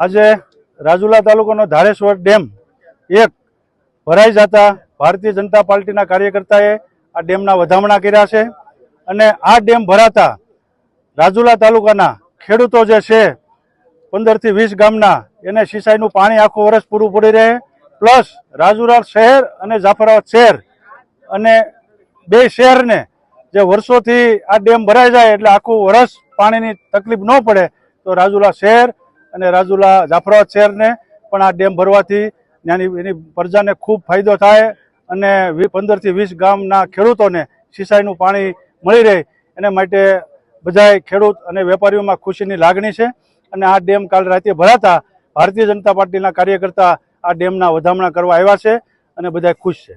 આજે રાજુલા તાલુકાનો ધારેશ્વર ડેમ એક ભરાઈ જતા ભારતીય જનતા પાર્ટીના કાર્યકર્તાએ આ ડેમના વધામણા કર્યા છે અને આ ડેમ ભરાતા રાજુલા તાલુકાના ખેડૂતો જે છે પંદરથી વીસ ગામના એને સિંચાઈનું પાણી આખું વર્ષ પૂરું પડી રહે. પ્લસ રાજુલા શહેર અને જાફરાબાદ શહેર અને બે શહેરને જે વર્ષોથી આ ડેમ ભરાઈ જાય એટલે આખું વર્ષ પાણીની તકલીફ ન પડે તો રાજુલા શહેર અને રાજુલા જાફરાબાદ શહેરને પણ આ ડેમ ભરવાથી ત્યાંની એની પ્રજાને ખૂબ ફાયદો થાય અને પંદરથી વીસ ગામના ખેડૂતોને સિંચાઈનું પાણી મળી રહે એને માટે બધાય ખેડૂત અને વેપારીઓમાં ખુશીની લાગણી છે. અને આ ડેમ કાલ રાતે ભરાતા ભારતીય જનતા પાર્ટીના કાર્યકર્તા આ ડેમના વધામણા કરવા આવ્યા છે અને બધા ખુશ છે.